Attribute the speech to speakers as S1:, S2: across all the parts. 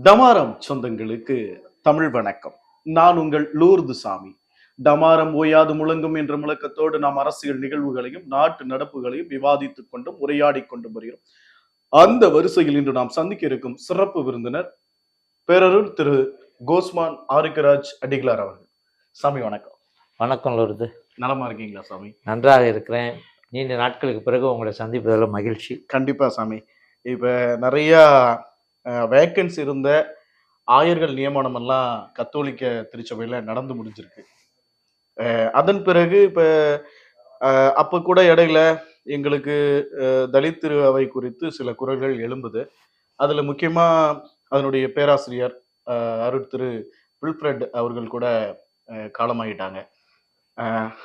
S1: டமாரம் சொந்தங்களுக்கு தமிழ் வணக்கம். நான் உங்கள் லூர்து சாமி டமாரம் ஓயாது முழங்கும் என்ற முழக்கத்தோடு நாம் அரசியல் நிகழ்வுகளையும் நாட்டு நடப்புகளையும் விவாதித்துக் கொண்டும் உரையாடிக் கொண்டும் வருகிறோம். அந்த வரிசையில் இன்று நாம் சந்திக்க இருக்கும் சிறப்பு விருந்தினர் பேரருள் திரு கோஸ்மான் ஆரிக்கராஜ் அடிகளார் அவர்கள். சாமி வணக்கம்.
S2: வணக்கம் லொருது.
S1: நலமா இருக்கீங்களா சாமி?
S2: நன்றாக இருக்கிறேன். நீண்ட நாட்களுக்கு பிறகு உங்களை சந்திப்பதில் மகிழ்ச்சி.
S1: கண்டிப்பா சாமி. இப்ப நிறைய வேக்கன்ஸ் இருந்த ஆயர்கள் நியமனம் எல்லாம் கத்தோலிக்க திருச்சபையில் நடந்து முடிஞ்சிருக்கு. அதன் பிறகு இப்போ அப்போ கூட இடையில எங்களுக்கு தலித் திரு அவை குறித்து சில குரல்கள் எழும்புது. அதில் முக்கியமாக அதனுடைய பேராசிரியர் அஹ் அருட் திரு வில்ஃப்ரெட் அவர்கள் கூட காலமாகிட்டாங்க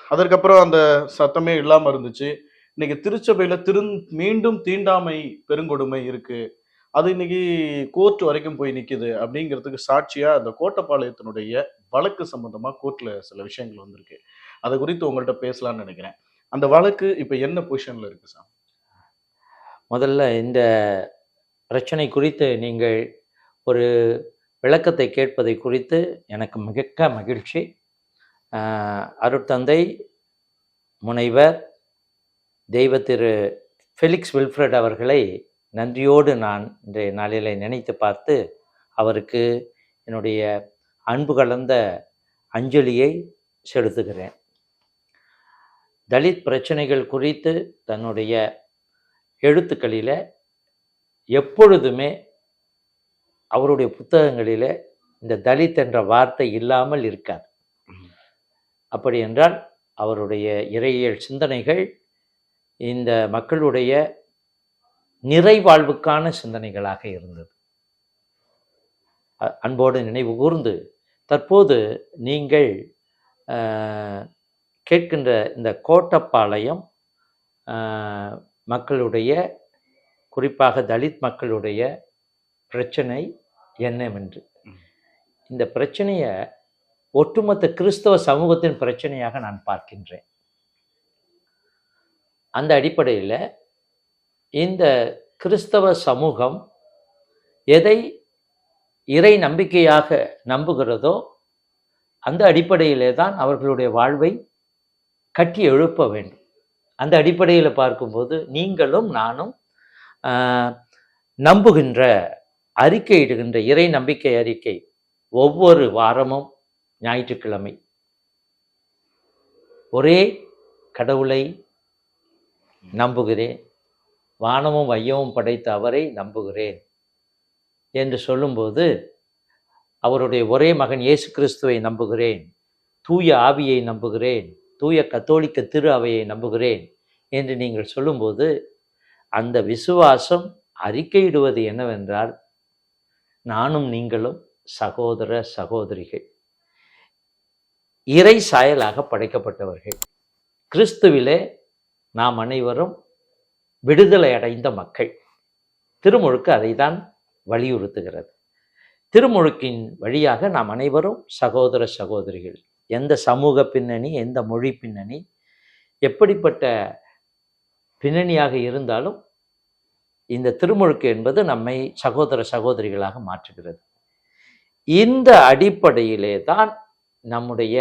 S1: அதற்கப்புறம் அந்த சத்தமே இல்லாமல் இருந்துச்சு. இன்னைக்கு திருச்சபையில் திரு மீண்டும் தீண்டாமை பெருங்கொடுமை இருக்குது அது இன்னைக்கு கோர்ட் வரைக்கும் போய் நிற்கிது அப்படிங்கிறதுக்கு சாட்சியாக அந்த கோட்டப்பாளையத்தினுடைய வழக்கு சம்மந்தமாக கோர்ட்டில் சில விஷயங்கள் வந்திருக்கு. அதை குறித்து உங்கள்கிட்ட பேசலாம்னு நினைக்கிறேன். அந்த வழக்கு இப்போ என்ன பொசிஷனில் இருக்குது சார்?
S2: முதல்ல இந்த பிரச்சனை குறித்து நீங்கள் ஒரு விளக்கத்தை கேட்பதை குறித்து எனக்கு மிக மகிழ்ச்சி. அருட்தந்தை முனைவர் தெய்வ திரு ஃபெலிக்ஸ் வில்ஃப்ரெட் அவர்களை நன்றியோடு நான் இன்றைய நாளிலே நினைத்து பார்த்து அவருக்கு என்னுடைய அன்பு கலந்த அஞ்சலியை செலுத்துகிறேன். தலித் பிரச்சனைகள் குறித்து தன்னுடைய எழுத்துக்களில் எப்பொழுதுமே அவருடைய புத்தகங்களில் இந்த தலித் என்ற வார்த்தை இல்லாமல் இருக்கார் அப்படி என்றால் அவருடைய இறையியல் சிந்தனைகள் இந்த மக்களுடைய நிறைவாழ்வுக்கான சிந்தனைகளாக இருந்தது. அன்போடு நினைவு கூர்ந்து தற்போது நீங்கள் கேட்கின்ற இந்த கோட்டப்பாளையம் மக்களுடைய குறிப்பாக தலித் மக்களுடைய பிரச்சனை என்னவென்று. இந்த பிரச்சனையை ஒட்டுமொத்த கிறிஸ்தவ சமூகத்தின் பிரச்சனையாக நான் பார்க்கின்றேன். அந்த அடிப்படையில் இந்த கிறிஸ்தவ சமூகம் எதை இறை நம்பிக்கையாக நம்புகிறதோ அந்த அடிப்படையிலே தான் அவர்களுடைய வாழ்வை கட்டி எழுப்ப வேண்டும். அந்த அடிப்படையில் பார்க்கும்போது நீங்களும் நானும் நம்புகின்ற அறிக்கையிடுகின்ற இறை நம்பிக்கை அறிக்கை ஒவ்வொரு வாரமும் ஞாயிற்றுக்கிழமை. ஒரே கடவுளை நம்புகிறேன். வானமும் வையமும் படைத்த அவரை நம்புகிறேன் என்று சொல்லும்போது அவருடைய ஒரே மகன் இயேசு கிறிஸ்துவை நம்புகிறேன் தூய ஆவியை நம்புகிறேன் தூய கத்தோலிக்க திரு அவையை நம்புகிறேன் என்று நீங்கள் சொல்லும்போது அந்த விசுவாசம் அறிக்கையிடுவது என்னவென்றால் நானும் நீங்களும் சகோதர சகோதரிகள் இறை சாயலாக படைக்கப்பட்டவர்கள். கிறிஸ்துவிலே நாம் அனைவரும் விடுதலை அடைந்த மக்கள். திருமுழுக்கு அதை தான் வலியுறுத்துகிறது. திருமுழுக்கின் வழியாக நாம் அனைவரும் சகோதர சகோதரிகள் எந்த சமூக பின்னணி எந்த மொழி பின்னணி எப்படிப்பட்ட பின்னணியாக இருந்தாலும் இந்த திருமுழுக்கு என்பது நம்மை சகோதர சகோதரிகளாக மாற்றுகிறது. இந்த அடிப்படையிலே தான் நம்முடைய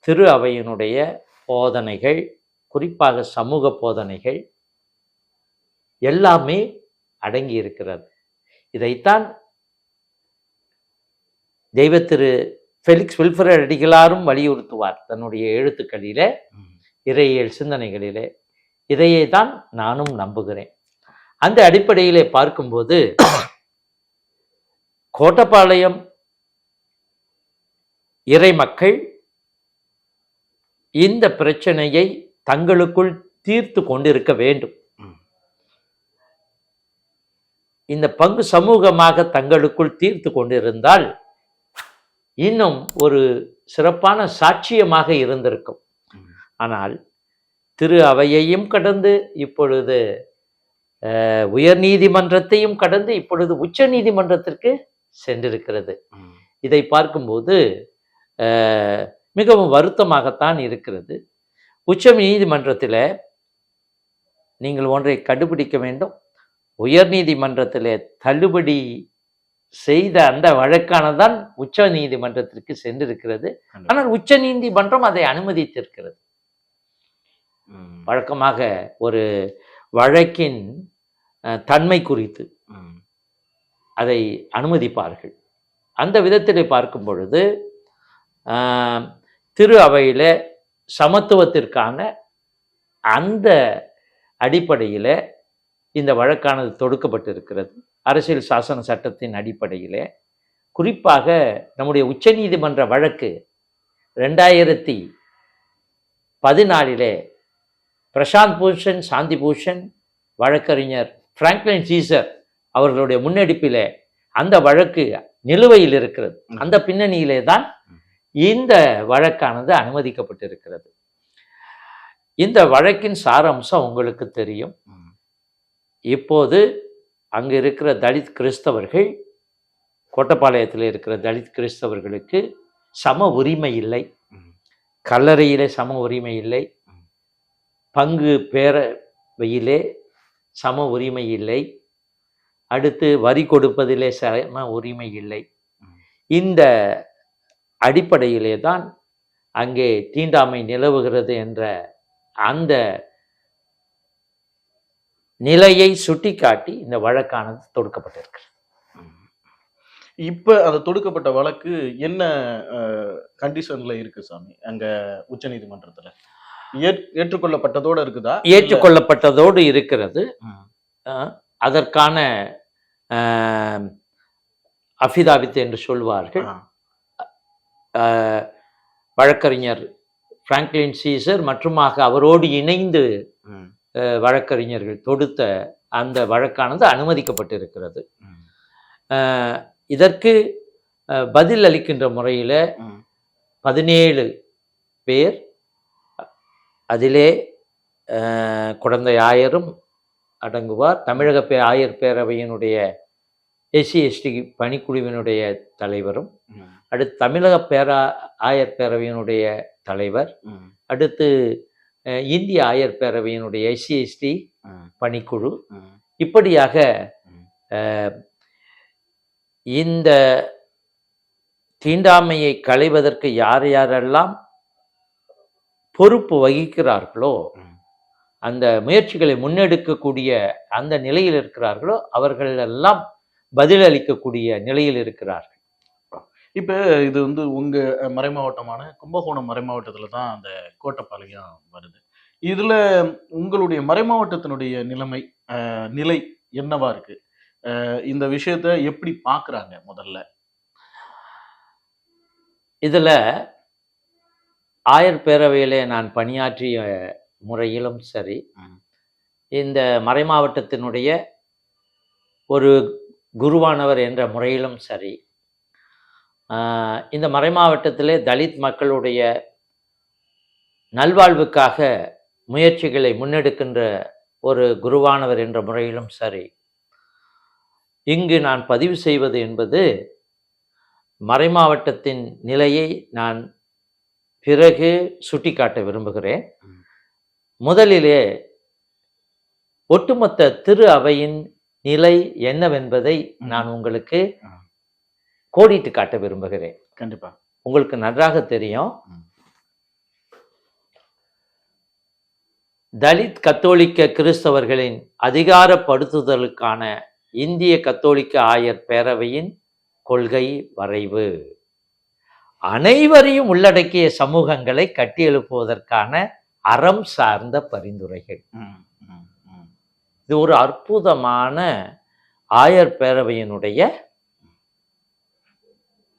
S2: திரு அவையினுடைய போதனைகள் குறிப்பாக சமூக போதனைகள் எல்லாமே அடங்கி இருக்கிறது இதைத்தான் தெய்வ திரு ஃபெலிக்ஸ் வில்ஃபரட் அடிகளாரும் வலியுறுத்துவார் தன்னுடைய எழுத்துக்களிலே இறையியல் சிந்தனைகளிலே. இதையே தான் நானும் நம்புகிறேன். அந்த அடிப்படையிலே பார்க்கும்போது கோட்டப்பாளையம் இறை மக்கள் இந்த பிரச்சனையை தங்களுக்குள் தீர்த்து கொண்டிருக்க வேண்டும். இந்த பங்கு சமூகமாக தங்களுக்குள் தீர்த்து கொண்டிருந்தால் இன்னும் ஒரு சிறப்பான சாட்சியமாக இருந்திருக்கும். ஆனால் திரு அவையையும் கடந்து இப்பொழுது உயர் நீதிமன்றத்தையும் கடந்து இப்பொழுது உச்ச நீதிமன்றத்திற்கு சென்றிருக்கிறது. இதை பார்க்கும்போது மிகவும் வருத்தமாகத்தான் இருக்கிறது. உச்ச நீதிமன்றத்தில் நீங்கள் ஒன்றை கண்டுபிடிக்க வேண்டும். உயர் நீதிமன்றத்தில் தள்ளுபடி செய்த அந்த வழக்கானதான் உச்ச நீதிமன்றத்திற்கு சென்றிருக்கிறது. ஆனால் உச்ச நீதிமன்றம் அதை அனுமதித்திருக்கிறது. வழக்கமாக ஒரு வழக்கின் தன்மை குறித்து அதை அனுமதிப்பார்கள். அந்த விதத்தில் பார்க்கும் பொழுது திரு அவையில் சமத்துவத்திற்கான அந்த அடிப்படையில் இந்த வழக்கானது தொடுக்கப்பட்டிருக்கிறது. அரசியல் சாசன சட்டத்தின் அடிப்படையில். குறிப்பாக நம்முடைய உச்சநீதிமன்ற வழக்கு ரெண்டாயிரத்தி பதினாலிலே பிரசாந்த் பூஷன் சாந்தி பூஷன் வழக்கறிஞர் பிராங்க்லின் சீசர் அவர்களுடைய முன்னெடுப்பிலே அந்த வழக்கு நிலுவையில் இருக்கிறது. அந்த பின்னணியிலே தான் இந்த வழக்கானது அனுமதிக்கப்பட்டிருக்கிறது. இந்த வழக்கின் சாராம்சம் உங்களுக்கு தெரியும். இப்போது அங்கு இருக்கிற தலித் கிறிஸ்தவர்கள் கோட்டப்பாளையத்தில் இருக்கிற தலித் கிறிஸ்தவர்களுக்கு சம உரிமை இல்லை. கல்லறையிலே சம உரிமை இல்லை. பங்கு பேரவையிலே சம உரிமை இல்லை. அடுத்து வரி கொடுப்பதிலே சம உரிமை இல்லை. இந்த அடிப்படையிலே தான் அங்கே தீண்டாமை நிலவுகிறது என்ற அந்த நிலையை சுட்டிக்காட்டி இந்த வழக்கானது தொடுக்கப்பட்டிருக்கு
S1: ம். இப்ப அந்த தொடுக்கப்பட்ட வழக்கு என்ன கண்டிஷன்ல இருக்கு சாமி? அங்க உச்ச நீதிமன்றத்துல ஏற்றுக்கொள்ளப்பட்டதோட இருக்குதா?
S2: ஏற்றுக்கொள்ளப்பட்டதோடு இருக்கிறது. அதற்கான அஃபிதாவித் என்று சொல்வார்கள். வழக்கறிஞர் பிராங்க்லின் சீசர் மற்றுமாக அவரோடு இணைந்து வழக்கறிஞர்கள் தொடுத்த அந்த வழக்கானது அனுமதிக்கப்பட்டிருக்கிறது. இதற்கு பதில் அளிக்கின்ற முறையில் பதினேழு பேர் அதிலே குழந்தை ஆயரும் அடங்குவார். தமிழக பே ஆயர் பேரவையினுடைய எஸ்சி எஸ்டி பணிக்குழுவினுடைய தலைவரும் அடுத்து தமிழக பேரா ஆயர் பேரவையினுடைய தலைவர் அடுத்து இந்திய ஆயர் பேரவையினுடைய எஸ்சி எஸ்டி
S1: ம்,
S2: பணிக்குழு இப்படியாக இந்த தீண்டாமையை களைவதற்கு யார் யாரெல்லாம் பொறுப்பு வகிக்கிறார்களோ. அந்த முயற்சிகளை முன்னெடுக்கக்கூடிய அந்த நிலையில் இருக்கிறார்களோ அவர்கள் எல்லாம் பதிலளிக்கக்கூடிய நிலையில் இருக்கிறார்கள்.
S1: இப்ப இது வந்து உங்க மறை மாவட்டமான கும்பகோணம் மறை மாவட்டத்துல தான் அந்த கோட்டப்பாளையம் வருது. இதுல உங்களுடைய மறை மாவட்டத்தினுடைய நிலைமை நிலை என்னவா இருக்கு? அஹ், இந்த விஷயத்த எப்படி பாக்குறாங்க முதல்ல?
S2: இதுல ஆயர் பேரவையிலே நான் பணியாற்றிய முறையிலும் சரி. இந்த மறைமாவட்டத்தினுடைய ஒரு குருவானவர் என்ற முறையிலும் சரி இந்த மறைமாவட்டத்திலே தலித் மக்களுடைய நல்வாழ்வுக்காக முயற்சிகளை முன்னெடுக்கின்ற ஒரு குருவானவர் என்ற முறையிலும் சரி இங்கு நான் பதிவு செய்வது என்பது மறைமாவட்டத்தின் நிலையை நான் பிறகு சுட்டிக்காட்ட விரும்புகிறேன். முதலிலே ஒட்டுமொத்த திரு அவையின் நிலை என்னவென்பதை. நான் உங்களுக்கு. கோடிட்டு காட்ட விரும்புகிறேன்.
S1: கண்டிப்பா.
S2: உங்களுக்கு நன்றாக தெரியும். தலித் கத்தோலிக்க கிறிஸ்தவர்களின் அதிகாரப்படுத்துதலுக்கான இந்திய கத்தோலிக்க ஆயர் பேரவையின் கொள்கை வரைவு. அனைவரையும் உள்ளடக்கிய சமூகங்களை கட்டியெழுப்புவதற்கான அறம் சார்ந்த பரிந்துரைகள். இது ஒரு அற்புதமான ஆயர் பேரவையினுடைய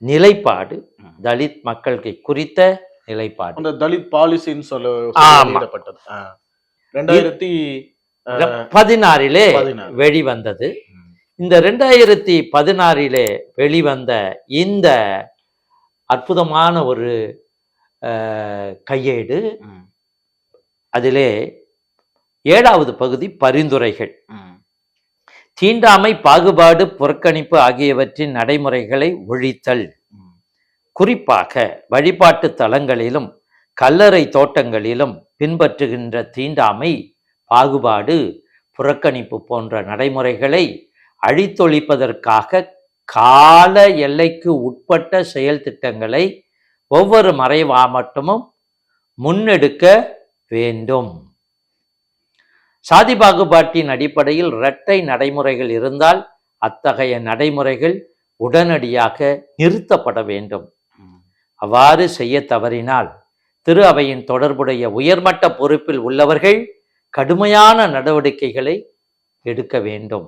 S2: நிலைப்பாடு. தலித் மக்களுக்கு குறித்த நிலைப்பாடு
S1: அந்த தலித் பாலிசின்னு சொல்ல
S2: ஆமா.
S1: வெளியிடப்பட்டது ஆ. ரெண்டாயிரத்தி
S2: பதினாறிலே
S1: பதினாறு.
S2: வெளிவந்தது இந்த ரெண்டாயிரத்தி பதினாறிலே வெளிவந்த இந்த அற்புதமான ஒரு கையேடு அதிலே ஏழாவது பகுதி பரிந்துரைகள் தீண்டாமை பாகுபாடு புறக்கணிப்பு ஆகியவற்றின் நடைமுறைகளை ஒழித்தல். குறிப்பாக வழிபாட்டு தலங்களிலும் கல்லறை தோட்டங்களிலும் பின்பற்றுகின்ற தீண்டாமை பாகுபாடு புறக்கணிப்பு போன்ற நடைமுறைகளை அழித்தொழிப்பதற்காக கால எல்லைக்கு உட்பட்ட செயல் திட்டங்களை ஒவ்வொரு மறைவா மாவட்டமும் முன்னெடுக்க வேண்டும். சாதி பாகுபாட்டின் அடிப்படையில் இரட்டை நடைமுறைகள் இருந்தால் அத்தகைய நடைமுறைகள் உடனடியாக நிறுத்தப்பட வேண்டும். அவ்வாறு செய்ய தவறினால் திரு அவையின் தொடர்புடைய உயர்மட்ட பொறுப்பில் உள்ளவர்கள் கடுமையான நடவடிக்கைகளை எடுக்க வேண்டும்.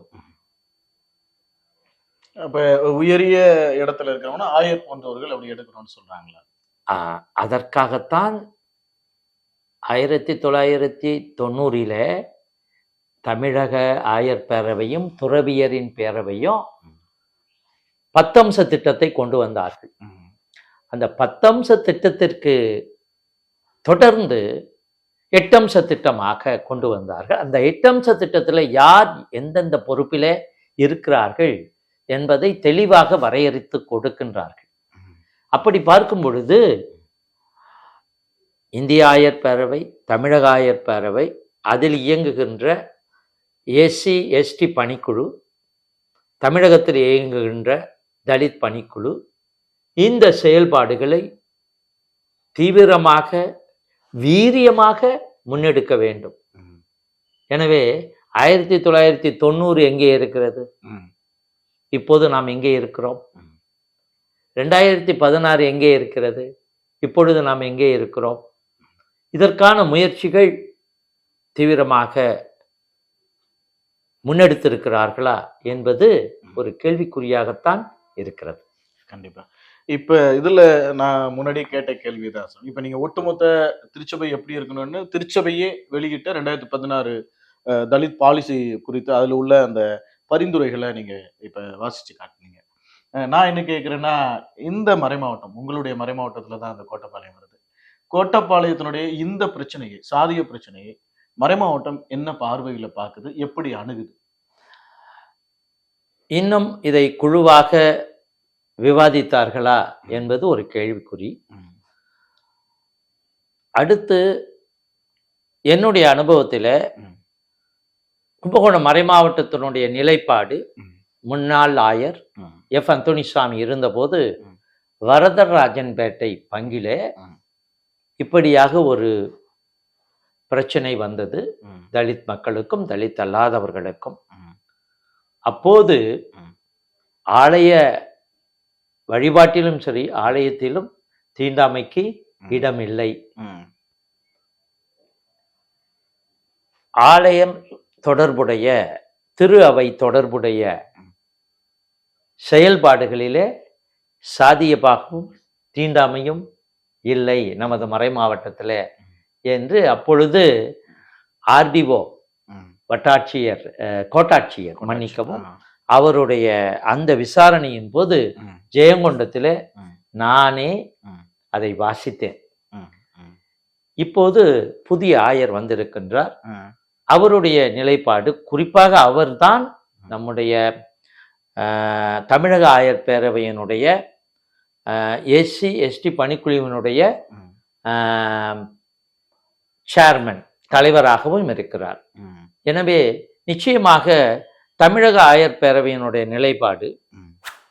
S1: அப்ப உயரிய இடத்துல இருக்கிறவங்க ஆயர் போன்றவர்கள் அப்படி எடுக்கணும்னு சொல்றாங்களா?
S2: அதற்காகத்தான் ஆயிரத்தி தொள்ளாயிரத்தி தொண்ணூறில தமிழக ஆயர் பேரவையும் துறவியரின் பேரவையும் பத்தம்ச திட்டத்தை கொண்டு வந்தார்கள். அந்த பத்தம்ச திட்டத்திற்கு தொடர்ந்து எட்டம்ச திட்டமாக கொண்டு வந்தார்கள். அந்த எட்டம்ச திட்டத்தில் யார் எந்தெந்த பொறுப்பிலே இருக்கிறார்கள் என்பதை தெளிவாக வரையறுத்து கொடுக்கின்றார்கள். அப்படி பார்க்கும் பொழுது இந்திய ஆயர் பேரவை தமிழக ஆயர் பேரவை அதில் இயங்குகின்ற எஸ்சி எஸ்டி பணிக்குழு தமிழகத்தில் இயங்குகின்ற தலித் பணிக்குழு இந்த செயல்பாடுகளை தீவிரமாக வீரியமாக முன்னெடுக்க வேண்டும். எனவே ஆயிரத்தி தொள்ளாயிரத்தி தொண்ணூறு எங்கே இருக்கிறது? இப்போது நாம் எங்கே இருக்கிறோம். ரெண்டாயிரத்தி பதினாறு எங்கே இருக்கிறது? இப்பொழுது நாம் எங்கே இருக்கிறோம்? இதற்கான முயற்சிகள் தீவிரமாக முன்னெடுத்திருக்கிறார்களா என்பது ஒரு கேள்விக்குறியாகத்தான் இருக்கிறது.
S1: கண்டிப்பா. இப்ப இதுல நான் முன்னாடி கேட்ட கேள்விதான் சார் இப்ப நீங்க ஒட்டுமொத்த திருச்சபை எப்படி இருக்கணும்னு திருச்சபையே வெளியிட்ட ரெண்டாயிரத்தி பதினாறு தலித் பாலிசி குறித்து அதுல உள்ள அந்த பரிந்துரைகளை நீங்க இப்ப வாசிச்சு காட்டுனீங்க. நான் என்ன கேட்கிறேன்னா இந்த மறைமாவட்டம் உங்களுடைய மறைமாவட்டத்துல தான் அந்த கோட்டப்பாளையம் வருது. கோட்டப்பாளையத்தினுடைய இந்த பிரச்சனையை சாதிய பிரச்சனையை மறைமாவட்டம் என்ன பார்வையில பாக்குது எப்படி அணுகுது
S2: இன்னும் இதை குழுவாக விவாதித்தார்களா என்பது ஒரு கேள்விக்குறி அடுத்து என்னுடைய அனுபவத்தில். கும்பகோணம் மறைமாவட்டத்தினுடைய நிலைப்பாடு. முன்னாள் ஆயர். எஃப் அந்தோணிசாமி இருந்தபோது. வரதராஜன்பேட்டை பங்கிலே. இப்படியாக ஒரு பிரச்சனை வந்தது. தலித் மக்களுக்கும் தலித் அல்லாதவர்களுக்கும். அப்போது. ஆலய வழிபாட்டிலும் சரி ஆலயத்திலும் தீண்டாமைக்கு
S1: ம்.
S2: இடமில்லை. ஆலயம் தொடர்புடைய திரு அவை தொடர்புடைய செயல்பாடுகளிலே சாதிய பாகமும் தீண்டாமையும் இல்லை நமது மறை மாவட்டத்தில் என்று அப்பொழுது ஆர்டிஓ. வட்டாட்சியர் கோட்டாட்சியர் மன்னிக்கவும். அவருடைய அந்த விசாரணையின் போது. ஜெயங்கொண்டத்தில். நானே. அதை வாசித்தேன். இப்போது புதிய ஆயர் வந்திருக்கின்றார். அவருடைய நிலைப்பாடு குறிப்பாக அவர்தான் நம்முடைய தமிழக ஆயர் பேரவையினுடைய எஸ்சி எஸ்டி பணிக்குழுவினுடைய சேர்மன் தலைவராகவும் இருக்கிறார். எனவே நிச்சயமாக தமிழக ஆயர் பேரவையினுடைய நிலைப்பாடு.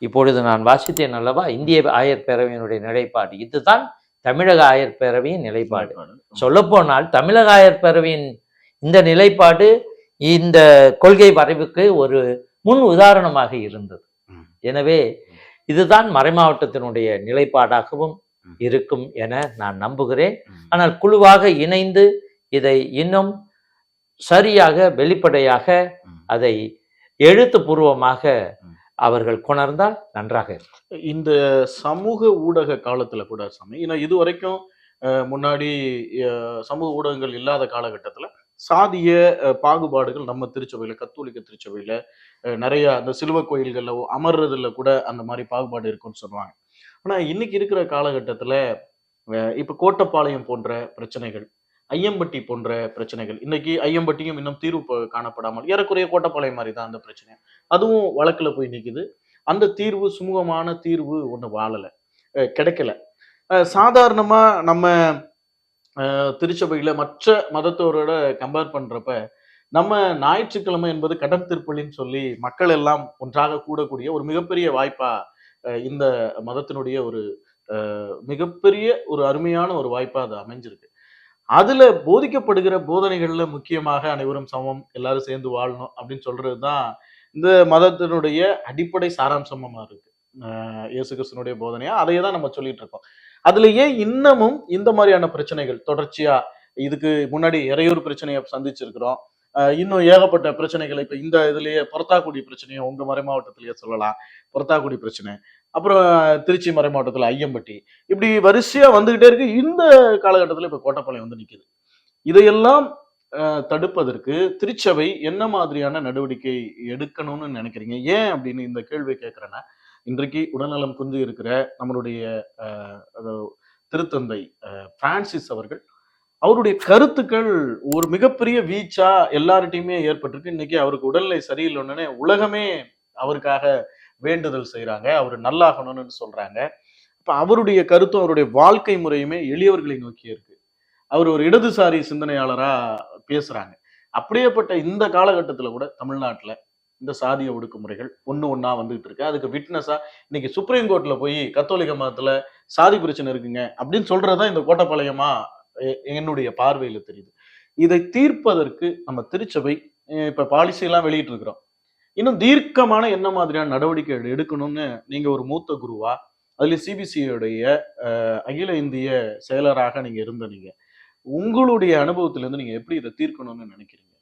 S2: இப்பொழுது நான் வாசித்தேன் அல்லவா இந்திய ஆயர் பேரவையினுடைய நிலைப்பாடு இதுதான் தமிழக ஆயர் பேரவையின் நிலைப்பாடு சொல்லப்போனால் தமிழக ஆயர் பேரவையின் இந்த நிலைப்பாடு இந்த கொள்கை வரைவுக்கு ஒரு முன் உதாரணமாக இருந்தது. எனவே இதுதான் மறைமாவட்டத்தினுடைய நிலைப்பாடாகவும். இருக்கும் என நான் நம்புகிறேன். ஆனால் குழுவாக இணைந்து இதை இன்னும் சரியாக வெளிப்படையாக. அதை எழுத்துப்பூர்வமாக. அவர்கள் கொணர்ந்தால் நன்றாக இருக்கும்
S1: இந்த சமூக ஊடக காலத்துல கூட சாமி ஏன்னா இது வரைக்கும் முன்னாடி சமூக ஊடகங்கள் இல்லாத காலகட்டத்துல சாதிய பாகுபாடுகள் நம்ம திருச்சபையில கத்தோலிக்க திருச்சபையில நிறைய அந்த சிலுவ கோயில்கள்ல அமர்றதுல கூட அந்த மாதிரி பாகுபாடு இருக்குன்னு சொல்லுவாங்க ஆனால் இன்னைக்கு இருக்கிற காலகட்டத்தில் இப்போ கோட்டப்பாளையம் போன்ற பிரச்சனைகள் ஐயம்பட்டி போன்ற பிரச்சனைகள் இன்னைக்கு ஐயம்பட்டியும் இன்னும் தீர்வு காணப்படாமல் ஏறக்குறைய கோட்டப்பாளையம் மாதிரி தான் அந்த பிரச்சனை. அதுவும் வழக்கில் போய் நிற்கிது அந்த தீர்வு சுமூகமான தீர்வு ஒன்று வாழலை. கிடைக்கல. சாதாரணமாக நம்ம திருச்சபையில் மற்ற மதத்தோரோட கம்பேர் பண்ணுறப்ப நம்ம ஞாயிற்றுக்கிழமை என்பது கடன் திருப்பலின்னு சொல்லி மக்கள் எல்லாம் ஒன்றாக கூடக்கூடிய ஒரு மிகப்பெரிய வாய்ப்பாக இந்த மதத்தினுடைய ஒரு மிகப்பெரிய ஒரு அருமையான ஒரு வாய்ப்பாக அது அமைஞ்சிருக்கு. அதுல போதிக்கப்படுகிற போதனைகள்ல முக்கியமாக அனைவரும் சமம் எல்லாரும் சேர்ந்து வாழணும் அப்படின்னு சொல்றதுதான் இந்த மதத்தினுடைய அடிப்படை சாராம்சமா இருக்கு. இயேசு கிறிஸ்தனுடைய போதனையா? அதையே தான் நம்ம சொல்லிட்டு இருக்கோம். அதுல ஏன் இன்னமும் இந்த மாதிரியான பிரச்சனைகள் தொடர்ச்சியா இதுக்கு முன்னாடி இறையூர் பிரச்சனையை சந்திச்சிருக்கிறோம்? இன்னும் ஏகப்பட்ட பிரச்சனைகள் இப்போ இந்த இதுலேயே புறத்தாக்குடி பிரச்சனையும் உங்கள் மறை மாவட்டத்திலேயே சொல்லலாம். புறத்தாக்குடி பிரச்சனை அப்புறம் திருச்சி மறைமாவட்டத்தில் ஐயம்பட்டி இப்படி வரிசையாக வந்துக்கிட்டே இருக்கு. இந்த காலகட்டத்தில் இப்போ கோட்டப்பாளையம் வந்து நிற்கிது இதையெல்லாம் தடுப்பதற்கு திருச்சபை என்ன மாதிரியான நடவடிக்கை எடுக்கணும்னு நினைக்கிறீங்க? ஏன் அப்படின்னு இந்த கேள்வியை கேட்குறேன்னா இன்றைக்கு உடல்நலம் குன்றி இருக்கிற நம்மளுடைய அது திருத்தந்தை பிரான்சிஸ் அவர்கள் அவருடைய கருத்துக்கள் ஒரு மிகப்பெரிய வீச்சா எல்லார்ட்டையுமே ஏற்பட்டிருக்கு. இன்னைக்கு அவருக்கு உடல்நிலை சரியில்லைன்னு உலகமே அவருக்காக வேண்டுதல் செய்கிறாங்க அவர் நல்லாகணும்னு சொல்றாங்க. இப்போ அவருடைய கருத்தும் அவருடைய வாழ்க்கை முறையுமே எளியவர்களை நோக்கி இருக்கு. அவர் ஒரு இடதுசாரி சிந்தனையாளரா பேசுறாங்க. அப்படியேப்பட்ட இந்த காலகட்டத்தில் கூட தமிழ்நாட்டில் இந்த சாதிய ஒடுக்குமுறைகள் ஒன்று ஒன்றா வந்துகிட்டு இருக்கு. அதுக்கு விட்னஸாக இன்னைக்கு சுப்ரீம் கோர்ட்டில் போய் கத்தோலிக்க மதத்தில் சாதி பிரச்சனை இருக்குங்க அப்படின்னு சொல்றதுதான் இந்த கோட்டப்பாளையமா என்னுடைய பார்வையில தெரியுது இதை தீர்ப்பதற்கு நம்ம திருச்சபை இப்ப பாலிசி எல்லாம் வெளியிட்டு இருக்கிறோம் இன்னும் தீர்க்கமான என்ன மாதிரியான நடவடிக்கை எடுக்கணும்னு நீங்க ஒரு மூத்த குருவா அதுல சிபிசிஐடைய அகில இந்திய செயலராக நீங்க இருந்த நீங்க உங்களுடைய அனுபவத்துல இருந்து நீங்க எப்படி இதை தீர்க்கணும்னு நினைக்கிறீங்க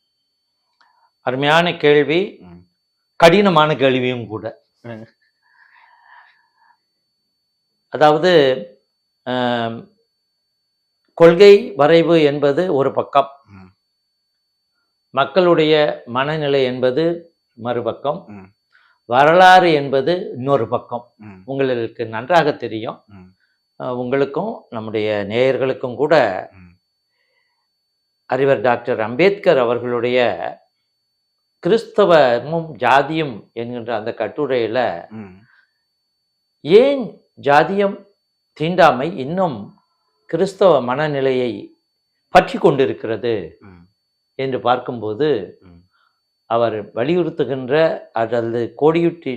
S2: அருமையான கேள்வி. கடினமான கேள்வியும் கூட. அதாவது கொள்கை வரைவு என்பது ஒரு பக்கம். மக்களுடைய மனநிலை என்பது மறுபக்கம். வரலாறு என்பது இன்னொரு பக்கம். உங்களுக்கு நன்றாக தெரியும் உங்களுக்கும் நம்முடைய நேயர்களுக்கும் கூட. அறிவர் டாக்டர் அம்பேத்கர் அவர்களுடைய கிறிஸ்தவமும் ஜாதியும் என்கின்ற அந்த கட்டுரையில. ஏன் ஜாதியம் தீண்டாமை இன்னும் கிறிஸ்தவ மனநிலையை பற்றி கொண்டிருக்கிறது. என்று பார்க்கும்போது. அவர் வலியுறுத்துகின்ற அல்லது கோடியுற்றி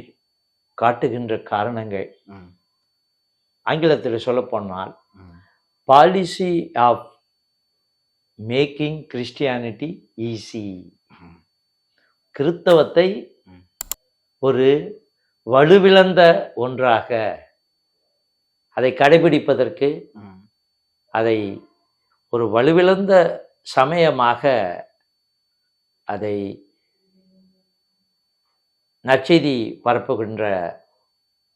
S2: காட்டுகின்ற காரணங்கள். ஆங்கிலத்தில் சொல்லப்போனால். Policy of making Christianity easy
S1: ம்.
S2: ஒரு வலுவிழந்த ஒன்றாக அதை கடைபிடிப்பதற்கு. அதை ஒரு வலுவிழந்த சமயமாக அதை நற்செய்தி பரப்புகின்ற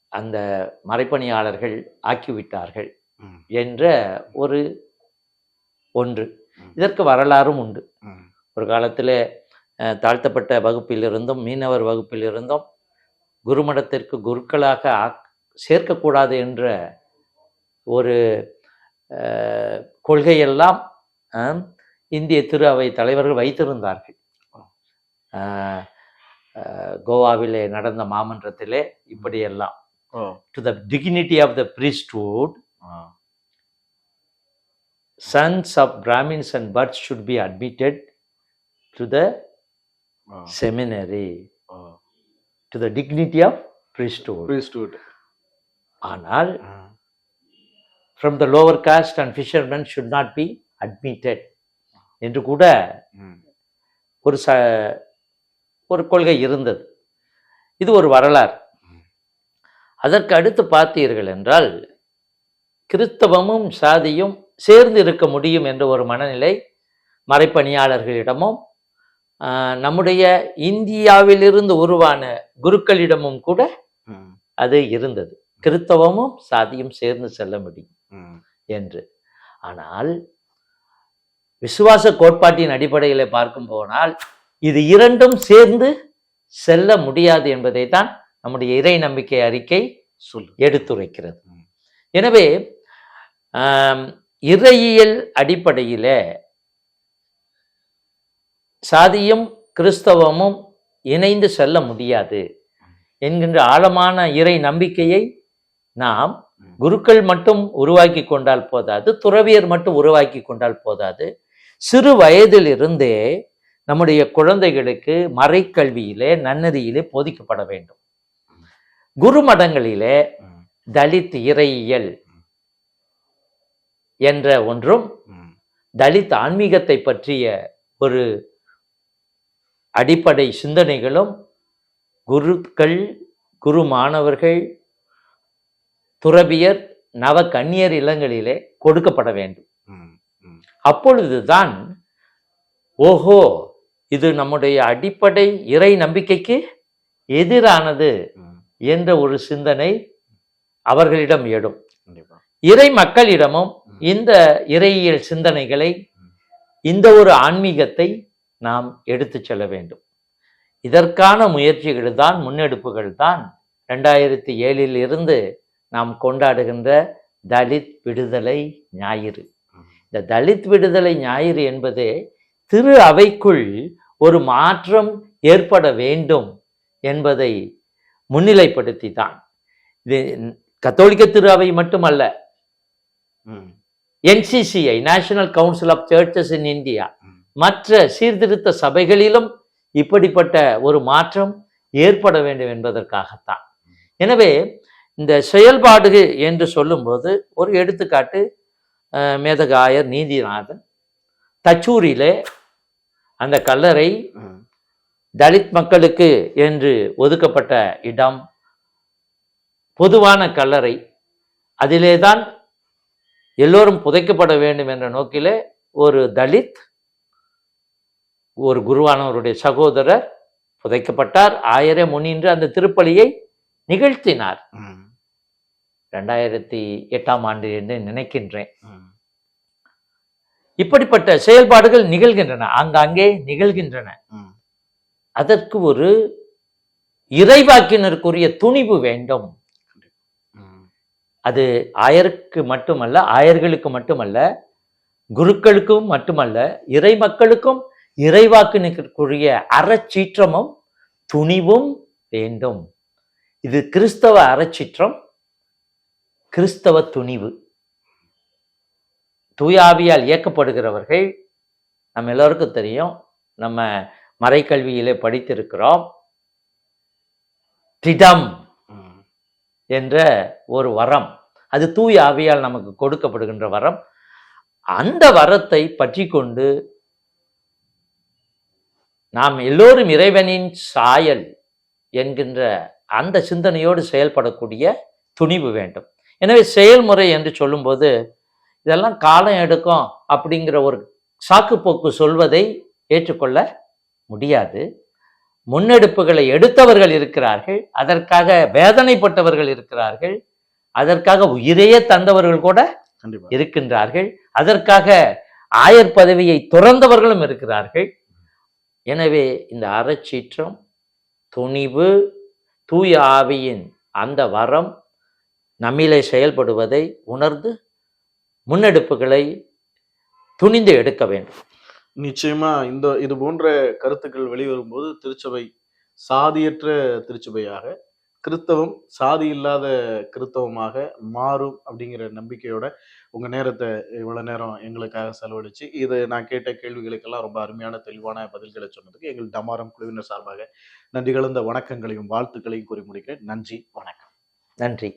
S2: அந்த மறைப்பணியாளர்கள் ஆக்கிவிட்டார்கள். என்ற ஒரு ஒன்று. இதற்கு வரலாறும் உண்டு. ஒரு காலத்தில் தாழ்த்தப்பட்ட வகுப்பிலிருந்தும் மீனவர் வகுப்பிலிருந்தும் குருமடத்திற்கு குருக்களாக ஆக்- சேர்க்கக்கூடாது என்ற ஒரு கொள்கையெல்லாம் இந்திய திரு அவை தலைவர்கள் வைத்திருந்தார்கள் கோவாவிலே நடந்த மாமன்றத்திலே இப்படியெல்லாம். To the dignity of the priesthood
S1: ah.
S2: sons of brahmins and birds should be admitted to the
S1: ah.
S2: seminary
S1: ah.
S2: to the dignity of priesthood
S1: Priesthood.
S2: ஆனால் from the lower caste and fishermen should not be admitted என்று கூட. ஒரு ச ஒரு கொள்கை இருந்தது இது ஒரு வரலாறு அதற்கு அடுத்து பார்த்தீர்கள் என்றால் கிறிஸ்தவமும் சாதியும் சேர்ந்து இருக்க முடியும் என்ற ஒரு மனநிலை மறைப்பணியாளர்களிடமும் நம்முடைய இந்தியாவிலிருந்து உருவான குருக்களிடமும் கூட. அது இருந்தது கிறிஸ்தவமும் சாதியும் சேர்ந்து செல்ல முடியும். என்று ஆனால் விசுவாச கோட்பாட்டின் அடிப்படையில் பார்க்கும் போனால் இது இரண்டும் சேர்ந்து செல்ல முடியாது என்பதை தான் நம்முடைய இறை நம்பிக்கை அறிக்கை
S1: சொல்லு
S2: எடுத்துரைக்கிறது. எனவே இறையியல் அடிப்படையில சாதியும் கிறிஸ்தவமும் இணைந்து செல்ல முடியாது என்கின்ற ஆழமான இறை நம்பிக்கையை நாம். குருக்கள் மட்டும் உருவாக்கி கொண்டால் போதாது துறவியர் மட்டும் உருவாக்கி கொண்டால் போதாது. சிறு வயதிலிருந்தே நம்முடைய குழந்தைகளுக்கு மறைக்கல்வியிலே நன்னதியிலே போதிக்கப்பட வேண்டும். குருமடங்களிலே தலித் இறையியல் என்ற ஒன்றும் தலித் ஆன்மீகத்தை பற்றிய ஒரு அடிப்படை சிந்தனைகளும் குருக்கள் குரு மாணவர்கள் துறவியர் நவ கன்னியர் இல்லங்களிலே கொடுக்கப்பட வேண்டும். அப்பொழுதுதான் ஓஹோ இது நம்முடைய அடிப்படை இறை நம்பிக்கைக்கு எதிரானது. என்ற ஒரு சிந்தனை அவர்களிடம்
S1: கண்டிப்பா.
S2: இறை மக்களிடமும் இந்த இறையியல் சிந்தனைகளை இந்த ஒரு ஆன்மீகத்தை நாம் எடுத்துச் செல்ல வேண்டும். இதற்கான முயற்சிகள் தான் முன்னெடுப்புகள் தான் ரெண்டாயிரத்தி ஏழில் இருந்து நாம் கொண்டாடுகின்ற தலித் விடுதலை ஞாயிறு. இந்த தலித் விடுதலை ஞாயிறு என்பது திரு அவைக்குள் ஒரு மாற்றம் ஏற்பட வேண்டும் என்பதை முன்னிலைப்படுத்தி தான் இது கத்தோலிக்க திரு அவை மட்டுமல்ல.
S1: ம்,
S2: NCCI national council of churches in India. மற்ற சீர்திருத்த சபைகளிலும் இப்படிப்பட்ட ஒரு மாற்றம் ஏற்பட வேண்டும் என்பதற்காகத்தான். எனவே இந்த செயல்பாடு என்று சொல்லும்போது ஒரு எடுத்துக்காட்டு மேதகாயர் நீதிநாதன் தச்சூரிலே அந்த கல்லறை தலித் மக்களுக்கு என்று ஒதுக்கப்பட்ட இடம் பொதுவான கல்லறை. அதிலேதான் எல்லோரும் புதைக்கப்பட வேண்டும் என்ற நோக்கிலே ஒரு தலித் ஒரு குருவானவருடைய சகோதரர் புதைக்கப்பட்டார். ஆயிரம் முன்னின்று அந்த திருப்பலியை நிகழ்த்தினார். ரெண்டாயிரத்தி எட்டாம் ஆண்டு என்று நினைக்கின்றேன். இப்படிப்பட்ட செயல்பாடுகள் நிகழ்கின்றன. ஆங்காங்கே நிகழ்கின்றன. அதற்கு ஒரு இறைவாக்கினருக்குரிய துணிவு வேண்டும். அது ஆயருக்கு மட்டுமல்ல ஆயர்களுக்கு மட்டுமல்ல குருக்களுக்கும் மட்டுமல்ல இறை மக்களுக்கும் இறைவாக்கினருக்குரிய அறச்சீற்றமும் துணிவும் வேண்டும். இது கிறிஸ்தவ அறச்சீற்றம். கிறிஸ்தவ துணிவு. தூயாவியால் இயக்கப்படுகிறவர்கள் நம்ம எல்லோருக்கும் தெரியும். நம்ம மறைக்கல்வியிலே படித்திருக்கிறோம். திடம் என்ற ஒரு வரம். அது தூய ஆவியால் நமக்கு கொடுக்கப்படுகின்ற வரம். அந்த வரத்தை பற்றி கொண்டு நாம் எல்லோரும் இறைவனின் சாயல் என்கின்ற அந்த சிந்தனையோடு செயல்படக்கூடிய துணிவு வேண்டும். எனவே செயல்முறை என்று சொல்லும்போது இதெல்லாம் காலம் எடுக்கும் அப்படிங்கிற ஒரு சாக்குப்போக்கு சொல்வதை ஏற்றுக்கொள்ள முடியாது. முன்னெடுப்புகளை எடுத்தவர்கள் இருக்கிறார்கள் அதற்காக வேதனைப்பட்டவர்கள் இருக்கிறார்கள் அதற்காக உயிரையே தந்தவர்கள் கூட இருக்கின்றார்கள் அதற்காக ஆயர் பதவியை துறந்தவர்களும் இருக்கிறார்கள். எனவே இந்த அறச்சீற்றம் துணிவு தூய ஆவியின் அந்த வரம் நம்மிலே செயல்படுவதை உணர்ந்து முன்னெடுப்புகளை துணிந்து எடுக்க வேண்டும்.
S1: நிச்சயமா இந்த இது போன்ற கருத்துக்கள் வெளிவரும்போது திருச்சபை சாதியற்ற திருச்சபையாக கிறிஸ்தவம் சாதி இல்லாத கிறிஸ்தவமாக மாறும் அப்படிங்கிற நம்பிக்கையோட உங்க நேரத்தை இவ்வளவு நேரம் எங்களுக்காக செலவழிச்சு இது நான் கேட்ட கேள்விகளுக்கெல்லாம் ரொம்ப அருமையான தெளிவான பதில்களை சொன்னதுக்கு எங்கள் டமாரம் குழுவினர் சார்பாக நன்றி கலந்த வணக்கங்களையும் வாழ்த்துக்களையும் கூறி முடிக்கிறேன். நன்றி வணக்கம்.
S2: நன்றி.